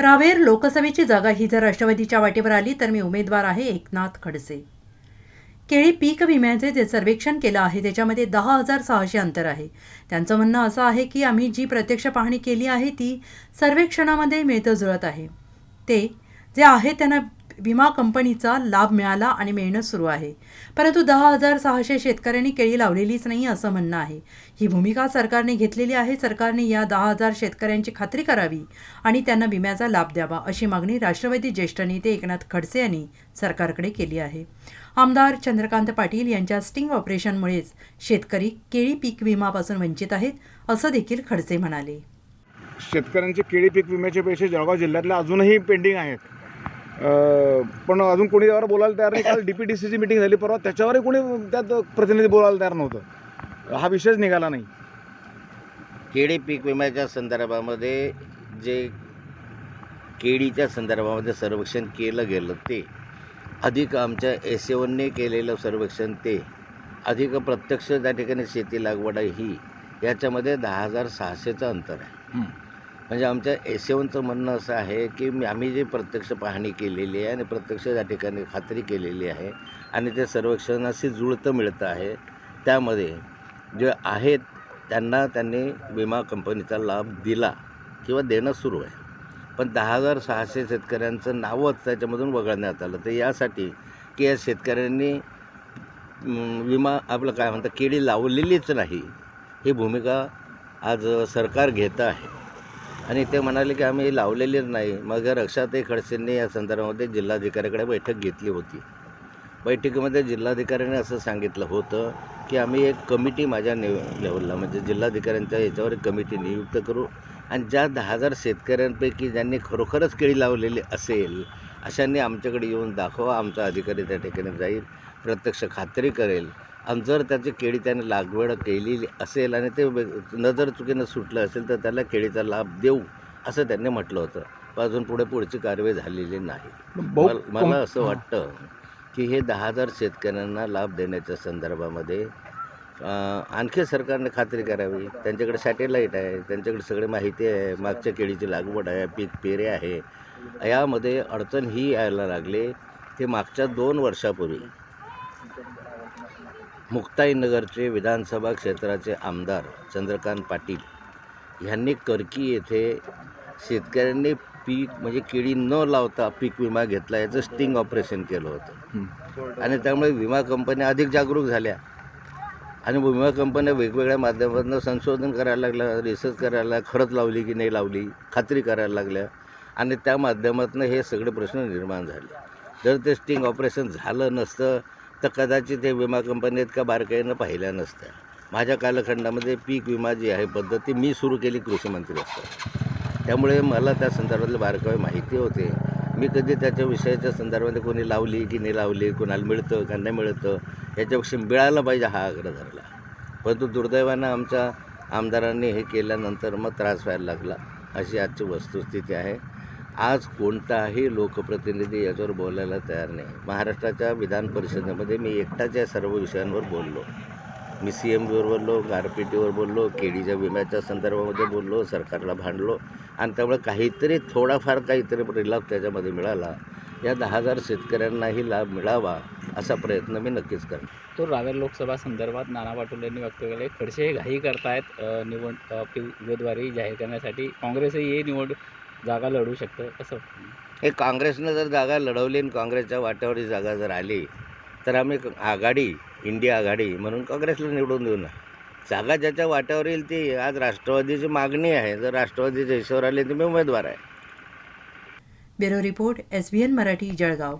रावेर लोकसभेची जागा ही जर राष्ट्रवादीच्या वाटेवर आली तर मी उमेदवार आहे एकनाथ खडसे. केळी पीक विम्याचे जे सर्वेक्षण केलं आहे त्याच्यामध्ये दहा हजार सहाशे अंतर आहे. त्यांचं म्हणणं असं आहे की आम्ही जी प्रत्यक्ष पाहणी केली आहे ती सर्वेक्षणामध्ये मिळतं जुळत आहे. ते जे आहे त्यांना विमा कंपनीचा लाभ मिळाला आणि मिळणं सुरू आहे. परंतु दहा हजार सहाशे शेतकऱ्यांनी केळी लावलेलीच नाही असं म्हणणं आहे. ही भूमिका सरकारने घेतलेली आहे. सरकारने या दहा हजार शेतकऱ्यांची खात्री करावी आणि त्यांना विम्याचा लाभ द्यावा अशी मागणी राष्ट्रवादी ज्येष्ठ नेते एकनाथ खडसे यांनी सरकारकडे केली आहे. आमदार चंद्रकांत पाटील यांच्या स्टिंग ऑपरेशनमुळेच शेतकरी केळी पीक विमापासून वंचित आहेत असं देखील खडसे म्हणाले. शेतकऱ्यांचे केळी पीक विम्याचे पैसे जळगाव जिल्ह्यातल्या अजूनही पेंडिंग आहेत. पण अजून कोणी त्यावर बोलायला तयार नाही. काल डी पी डी सीची मिटिंग झाली परवा त्याच्यावरही कोणी त्यात प्रतिनिधी बोलायला तयार नव्हतं. हा विषयच निघाला नाही. केळी पीक विम्याच्या संदर्भामध्ये जे केळीच्या संदर्भामध्ये सर्वेक्षण केलं गेलं ते अधिक आमच्या एस एवनने केलेलं सर्वेक्षण ते अधिक प्रत्यक्ष त्या ठिकाणी शेती लागवड ही याच्यामध्ये दहा हजार सहाशेचं अंतर आहे. म्हणजे आमच्या एस एवनचं म्हणणं असं आहे की मी- आम्ही जी प्रत्यक्ष पाहणी केलेली आहे आणि प्रत्यक्ष त्या ठिकाणी खात्री केलेली आहे आणि ते सर्वेक्षणाशी जुळतं मिळतं आहे त्यामध्ये जे आहेत त्यांना त्यांनी विमा कंपनीचा लाभ दिला किंवा देणं सुरू आहे. पण दहा हजार सहाशे शेतकऱ्यांचं नावच त्याच्यामधून वगळण्यात आलं. तर यासाठी की या शेतकऱ्यांनी विमा आपलं काय म्हणतात केळी लावलेलीच नाही. ही भूमिका आज सरकार घेतं आहे. आणि ते म्हणाले की आम्ही लावलेलीच नाही. मग रक्षाताई खडसेंनी या संदर्भामध्ये जिल्हाधिकाऱ्याकडे बैठक घेतली होती. बैठकीमध्ये जिल्हाधिकाऱ्याने असं सांगितलं होतं की आम्ही एक कमिटी माझ्या ने लेवलला म्हणजे जिल्हाधिकाऱ्यांच्या याच्यावर एक कमिटी नियुक्त करू आणि ज्या दहा हजार शेतकऱ्यांपैकी ज्यांनी खरोखरच केळी लावलेली असेल अशांनी आमच्याकडे येऊन दाखवा आमचा अधिकारी त्या ठिकाणी जाईल प्रत्यक्ष खात्री करेल. आणि जर त्याची केळी त्याने लागवड केलेली असेल आणि ते नजर चुकीनं सुटलं असेल तर त्याला केळीचा लाभ देऊ असं त्यांनी म्हटलं होतं. पण अजून पुढे पुढची कारवाई झालेली नाही. मला असं वाटतं की हे दहा हजार शेतकऱ्यांना लाभ देण्याच्या संदर्भामध्ये आणखी सरकारने खात्री करावी. त्यांच्याकडे सॅटेलाईट आहे त्यांच्याकडे सगळी माहिती आहे मागच्या केळीची लागवड आहे पीक पेरे आहे. यामध्ये अडचण ही यायला लागली. ते मागच्या दोन वर्षापूर्वी मुक्ताईनगरचे विधानसभा क्षेत्राचे आमदार चंद्रकांत पाटील ह्यांनी करकी येथे शेतकऱ्यांनी पीक म्हणजे केळी न लावता पीक विमा घेतला याचं स्टिंग ऑपरेशन केलं होतं. आणि त्यामुळे विमा कंपन्या अधिक जागरूक झाल्या. आणि विमा कंपन्या वेगवेगळ्या माध्यमातून संशोधन करायला लागल्या रिसर्च करायला लागल्या, खरंच लावली की नाही लावली खात्री करायला लागल्या. आणि त्या माध्यमातून हे सगळे प्रश्न निर्माण झाले. जर ते स्टिंग ऑपरेशन झालं नसतं तर कदाचित हे विमा कंपन्या इतका बारकाईनं पाहिल्या नसत्या. माझ्या कालखंडामध्ये पीक विमा जी आहे पद्धत ती मी सुरू केली कृषीमंत्री असताना. त्यामुळे मला त्या संदर्भातले बारकावे माहिती होते. मी कधी त्याच्या विषयाच्या संदर्भामध्ये कोणी लावली की नाही लावली कोणाला मिळतं का नाही मिळतं याच्यापेक्षा मिळायला पाहिजे हा आग्रह धरला. परंतु दुर्दैवानं आमच्या आमदारांनी हे केल्यानंतर मग त्रास व्हायला लागला. अशी आजची वस्तुस्थिती आहे. आज कोणताही लोकप्रतिनिधी याच्यावर बोलायला तयार नाही. महाराष्ट्राच्या विधान परिषदेमध्ये मी एकटाच या सर्व विषयांवर बोललो. मी सी एम बीवर बोललो गारपिटीवर बोललो केडीच्या विम्याच्या संदर्भामध्ये बोललो सरकारला भांडलो. आणि त्यामुळे काहीतरी थोडाफार काहीतरी लाभ त्याच्यामध्ये मिळाला. या दहा हजार शेतकऱ्यांनाही लाभ मिळावा असा प्रयत्न मी नक्कीच करेन तो रावेर लोकसभा संदर्भात नाना पाटोले यांनी व्यक्त केले. खडसे घाई करतायत निवड उमेदवारी जाहीर करण्यासाठी. काँग्रेसही हे निवड जागा लढू शकतं कसं हे काँग्रेसनं जर जागा लढवली आणि काँग्रेसच्या वाट्यावर ही जागा जर आली तर आम्ही आघाडी इंडिया आघाडी म्हणून काँग्रेसला निवडून देऊ ना. जागा ज्याच्या वाट्यावर येईल ती आज राष्ट्रवादीची मागणी आहे. जर राष्ट्रवादीच्या हिशोबावर आली तर मी उमेदवार आहे. Bureau report S B N Marathi Jalgaon.